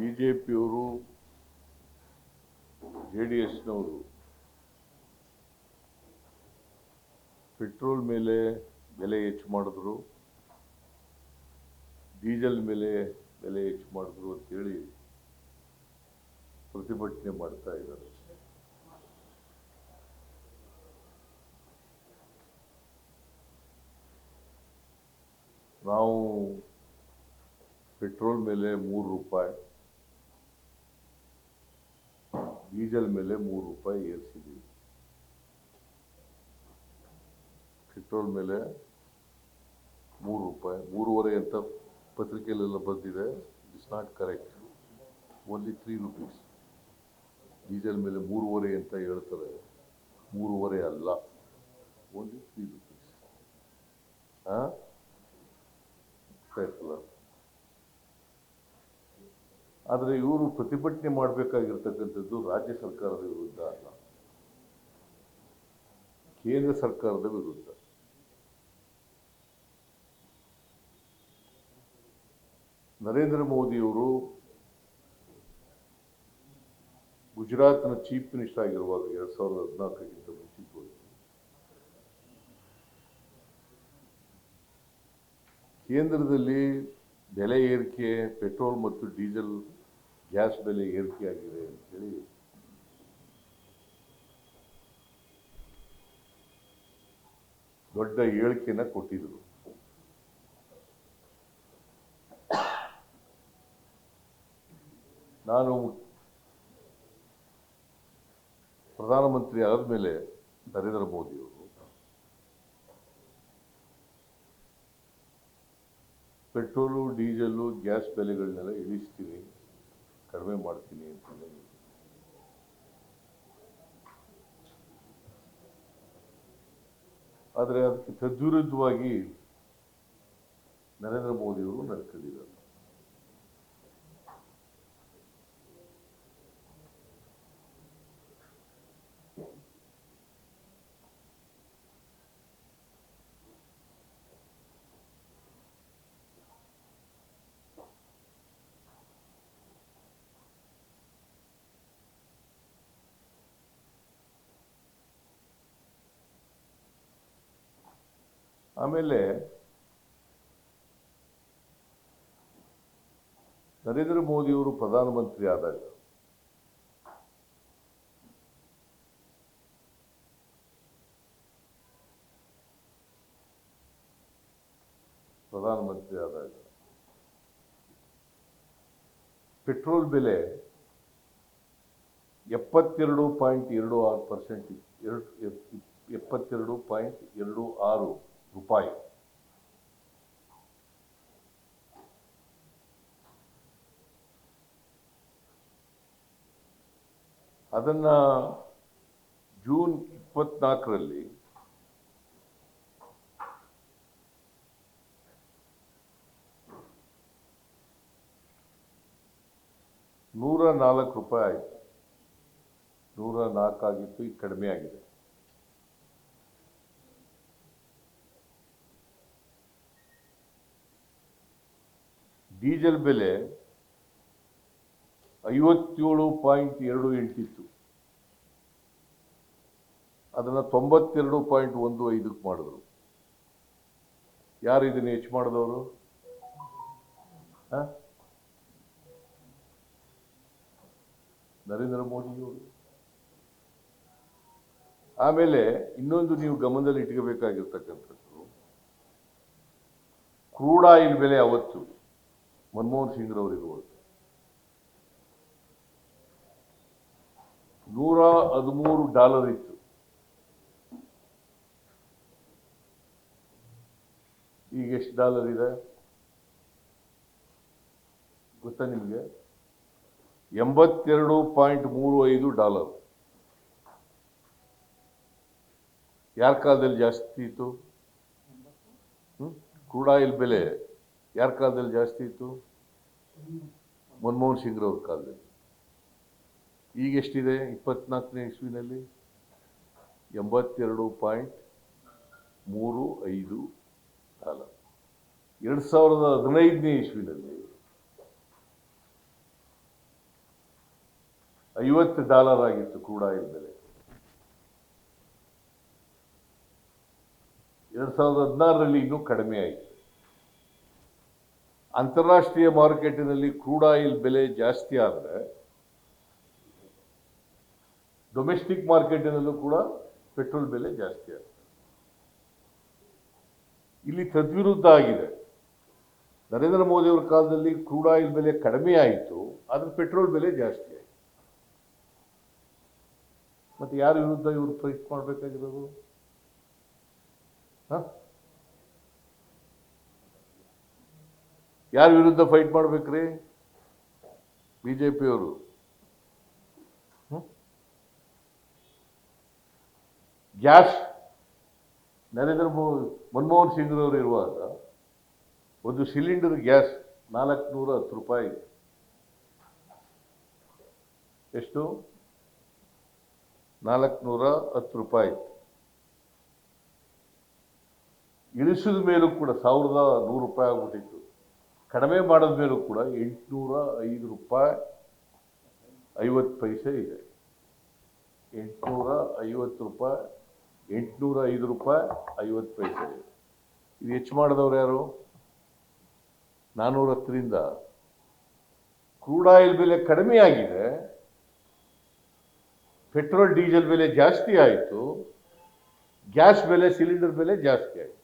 B J ಪಿಯವರು J D ಎಸ್ನವರು petrol ಮೇಲೆ ಬೆಲೆ ಹೆಚ್ಚು ಮಾಡಿದ್ರು, ಡೀಸೆಲ್ ಮೇಲೆ ಬೆಲೆ ಹೆಚ್ಚು ಮಾಡಿದ್ರು ಅಂತೇಳಿ ಪ್ರತಿಭಟನೆ ಮಾಡ್ತಾ ಇದ್ದಾರೆ. ನಾವು ಪೆಟ್ರೋಲ್ ಮೇಲೆ ಮೂರು ರೂಪಾಯಿ ಡೀಸೆಲ್ ಮೇಲೆ ಮೂರು ರೂಪಾಯಿ ಏರಿಸಿದ್ದೀವಿ ಪೆಟ್ರೋಲ್ ಮೇಲೆ ಮೂರು ರೂಪಾಯಿ, ಮೂರುವರೆ ಅಂತ ಪತ್ರಿಕೆಯಲ್ಲೆಲ್ಲ ಬಂದಿದೆ. It's not correct only three rupees diesel ಮೇಲೆ ಮೂರುವರೆ ಅಂತ ಹೇಳ್ತಾರೆ. ಮೂರುವರೆ ಅಲ್ಲ. ಓನ್ಲಿ ತ್ರೀ ರುಪೀಸ್ ಹಾಂ ಆಯ್ತಲ್ಲ ಆದರೆ ಇವರು ಪ್ರತಿಭಟನೆ ಮಾಡಬೇಕಾಗಿರ್ತಕ್ಕಂಥದ್ದು ರಾಜ್ಯ ಸರ್ಕಾರದ ವಿರುದ್ಧ ಅಲ್ಲ. ಕೇಂದ್ರ ಸರ್ಕಾರದ ವಿರುದ್ಧ. ನರೇಂದ್ರ ಮೋದಿಯವರು ಗುಜರಾತ್ನ ಚೀಫ್ ಮಿನಿಸ್ಟರ್ ಆಗಿರುವಾಗ ಎರಡ್ ಸಾವಿರದ ಹದಿನಾಲ್ಕಕ್ಕಿಂತ ಮುಂಚಿತವಾಗಿ ಕೇಂದ್ರದಲ್ಲಿ ಬೆಲೆ ಏರಿಕೆ, ಪೆಟ್ರೋಲ್ ಮತ್ತು ಡೀಸೆಲ್ ಗ್ಯಾಸ್ ಬೆಲೆ ಏರಿಕೆ ಆಗಿದೆ ಅಂತೇಳಿ ದೊಡ್ಡ ಹೇಳಿಕೆನ ಕೊಟ್ಟಿದ್ರು. ನಾನು ಪ್ರಧಾನಮಂತ್ರಿ ಆದಮೇಲೆ ನರೇಂದ್ರ ಮೋದಿಯವರು ಪೆಟ್ರೋಲು, ಡೀಸೆಲ್ಲು, ಗ್ಯಾಸ್ ಬೆಲೆಗಳನ್ನೆಲ್ಲ ಇಳಿಸ್ತೀನಿ ಕಡಿಮೆ ಮಾಡ್ತೀನಿ ಅಂತ ಹೇಳಿ ಆದರೆ ಅದಕ್ಕೆ ತದ್ವಿರುದ್ಧವಾಗಿ ನರೇಂದ್ರ ಮೋದಿಯವರು ಆಮೇಲೆ ನರೇಂದ್ರ ಮೋದಿಯವರು ಪ್ರಧಾನಮಂತ್ರಿ ಆದಾಗ ಪ್ರಧಾನಮಂತ್ರಿ ಆದಾಗ ಪೆಟ್ರೋಲ್ ಬೆಲೆ ಎಪ್ಪತ್ತೆರಡು ಪಾಯಿಂಟ್ ಎರಡು ಆರು ಪರ್ಸೆಂಟ್ ಎರಡು, ಎಪ್- ಎಪ್ಪತ್ತೆರಡು ಪಾಯಿಂಟ್ ಎರಡು ಆರು ರೂಪಾಯಿ. ಅದನ್ನ ಜೂನ್ ಇಪ್ಪತ್ನಾಲ್ಕರಲ್ಲಿ ನೂರ ನಾಲ್ಕು ರೂಪಾಯಿ ಆಯಿತು. ನೂರ ನಾಲ್ಕಾಗಿತ್ತು ಈಗ ಕಡಿಮೆ ಆಗಿದೆ. ಡೀಸೆಲ್ ಬೆಲೆ ಐವತ್ತೇಳು ಪಾಯಿಂಟ್ ಎರಡು ಎಂಟಿತ್ತು. ಅದನ್ನು ತೊಂಬತ್ತೆರಡು ಪಾಯಿಂಟ್ ಒಂದು ಐದಕ್ಕೆ ಮಾಡಿದ್ರು. ಯಾರು ಇದನ್ನು ಹೆಚ್ಚು ಮಾಡಿದವರು? ನರೇಂದ್ರ ಮೋದಿಯವರು. ಆಮೇಲೆ ಇನ್ನೊಂದು ನೀವು ಗಮನದಲ್ಲಿ ಇಟ್ಕೋಬೇಕಾಗಿರ್ತಕ್ಕಂಥದ್ದು ಕ್ರೂಡ್ ಆಯಿಲ್ ಬೆಲೆ ಅವತ್ತು. ಮನಮೋಹನ್ ಸಿಂಗ್ರವರಿರುವಾಗ ನೂರ ಹದಿಮೂರು ಡಾಲರ್ ಇತ್ತು. ಈಗ ಎಷ್ಟು ಡಾಲರ್ ಇದೆ? ಗೊತ್ತಾ ನಿಮಗೆ? ಎಂಬತ್ತೆರಡು ಪಾಯಿಂಟ್ ಮೂರು ಐದು ಡಾಲರ್. ಯಾರ ಕಾಲದಲ್ಲಿ ಜಾಸ್ತಿ ಇತ್ತು? ಕ್ರೂಡ್ ಆಯಿಲ್ ಬೆಲೆ. ಯಾರ ಕಾಲದಲ್ಲಿ ಜಾಸ್ತಿ ಇತ್ತು? ಮನಮೋಹನ್ ಸಿಂಗ್ರವ್ರ ಕಾಲದಲ್ಲಿ. ಈಗ ಎಷ್ಟಿದೆ? ಇಪ್ಪತ್ನಾಲ್ಕನೇ ಇಸ್ವಿನಲ್ಲಿ ಎಂಬತ್ತೆರಡು ಪಾಯಿಂಟ್ ಮೂರು ಐದು ಸಾಲ ಎರಡು ಸಾವಿರದ ಹದಿನೈದನೇ ಇಸ್ವಿನಲ್ಲಿ ಐವತ್ತು ಡಾಲರ್ ಆಗಿತ್ತು ಕೂಡ ಆಯಿಲ್ ಬೆಲೆ ಎರಡು ಸಾವಿರದ ಹದಿನಾರರಲ್ಲಿ ಇನ್ನೂ ಕಡಿಮೆ ಆಯಿತು. ಅಂತಾರಾಷ್ಟ್ರೀಯ ಮಾರುಕಟ್ಟೆನಲ್ಲಿ ಕ್ರೂಡ್ ಆಯಿಲ್ ಬೆಲೆ ಜಾಸ್ತಿ ಆದರೆ ಡೊಮೆಸ್ಟಿಕ್ ಮಾರ್ಕೆಟಿನಲ್ಲೂ ಕೂಡ ಪೆಟ್ರೋಲ್ ಬೆಲೆ ಜಾಸ್ತಿ ಆಗ್ತದೆ ಇಲ್ಲಿ ತದ್ವಿರುದ್ಧ ಆಗಿದೆ. ನರೇಂದ್ರ ಮೋದಿ ಅವರ ಕಾಲದಲ್ಲಿ ಕ್ರೂಡ್ ಆಯಿಲ್ ಬೆಲೆ ಕಡಿಮೆ ಆಯಿತು, ಆದರೆ ಪೆಟ್ರೋಲ್ ಬೆಲೆ ಜಾಸ್ತಿ ಆಯಿತು. ಮತ್ತೆ ಯಾರ ವಿರುದ್ಧ ಇವರು ಫೈಟ್ ಮಾಡಬೇಕಾಗಿರೋದು? ಯಾರ ವಿರುದ್ಧ ಫೈಟ್ ಮಾಡ್ಬೇಕ್ರಿ? ಬಿ ಜೆ ಪಿಯವರು ಗ್ಯಾಸ್. ನರೇಂದ್ರ ಮೋದಿ ಮನಮೋಹನ್ ಸಿಂಗ್ರವರು ಇರುವಾಗ ಒಂದು ಸಿಲಿಂಡರ್ ಗ್ಯಾಸ್ ನಾಲ್ಕುನೂರ ಹತ್ತು ರೂಪಾಯಿ. ಎಷ್ಟು? ನಾಲ್ಕುನೂರ ಹತ್ತು ರೂಪಾಯಿ. ಇಳಿಸಿದ ಮೇಲೂ ಕೂಡ ಸಾವಿರದ ನೂರು ರೂಪಾಯಿ ಆಗ್ಬಿಟ್ಟಿತ್ತು. ಕಡಿಮೆ ಮಾಡಿದ ಮೇಲೂ ಕೂಡ ಎಂಟುನೂರ ಐದು ರೂಪಾಯಿ ಐವತ್ತು ಪೈಸೆ ಇದೆ. ಎಂಟುನೂರ ಐವತ್ತು ರೂಪಾಯಿ, ಎಂಟುನೂರ ಐದು ರೂಪಾಯಿ, ಐವತ್ತು ಪೈಸೆ ಇದೆ. ಇದು ಹೆಚ್ಚು ಮಾಡಿದವ್ರು ಯಾರು? ನಾನ್ನೂರ ಹತ್ತರಿಂದ. ಕ್ರೂಡ್ ಆಯಿಲ್ ಬೆಲೆ ಕಡಿಮೆ ಆಗಿದೆ. ಪೆಟ್ರೋಲ್, ಡೀಸೆಲ್ ಬೆಲೆ ಜಾಸ್ತಿ ಆಯಿತು. ಗ್ಯಾಸ್ ಬೆಲೆ, ಸಿಲಿಂಡರ್ ಬೆಲೆ ಜಾಸ್ತಿ ಆಯಿತು.